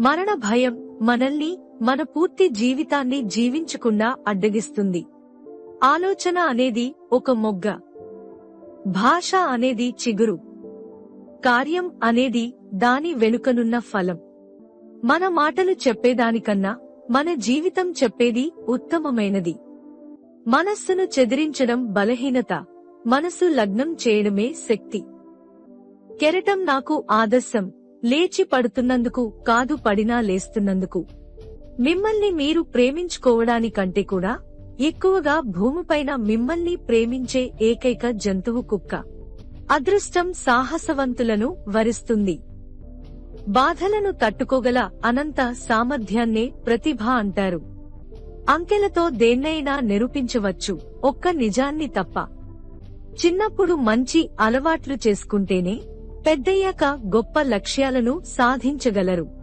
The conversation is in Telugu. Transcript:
మరణ భయం మనల్ని మన పూర్తి జీవితాన్ని జీవించకుండా అడ్డగిస్తుంది. ఆలోచన అనేది ఒక మొగ్గ. భాష అనేది చిగురు. కార్యం అనేది దాని వెనుకనున్న ఫలం. మన మాటలు చెప్పేదానికన్నా మన జీవితం చెప్పేది ఉత్తమమైనది. మనస్సును చెదిరించడం బలహీనత. మనసు లగ్నం చేయడమే శక్తి. కెరటం నాకు ఆదర్శం. లేచి పడుతున్నందుకు కాదు పడినా లేస్తున్నందుకు. మిమ్మల్ని మీరు ప్రేమించుకోవడానికంటే కూడా ఎక్కువగా భూమిపైన మిమ్మల్ని ప్రేమించే ఏకైక జంతువు కుక్క. అదృష్టం సాహసవంతులను వరిస్తుంది. బాధలను తట్టుకోగల అనంత సామర్థ్యాన్నే ప్రతిభ అంటారు. అంకెలతో దేన్నైనా నిరూపించవచ్చు ఒక్క నిజాన్ని తప్ప. చిన్నప్పుడు మంచి అలవాట్లు చేసుకుంటేనే పెద్దయ్యాక గొప్ప లక్ష్యాలను సాధించగలరు.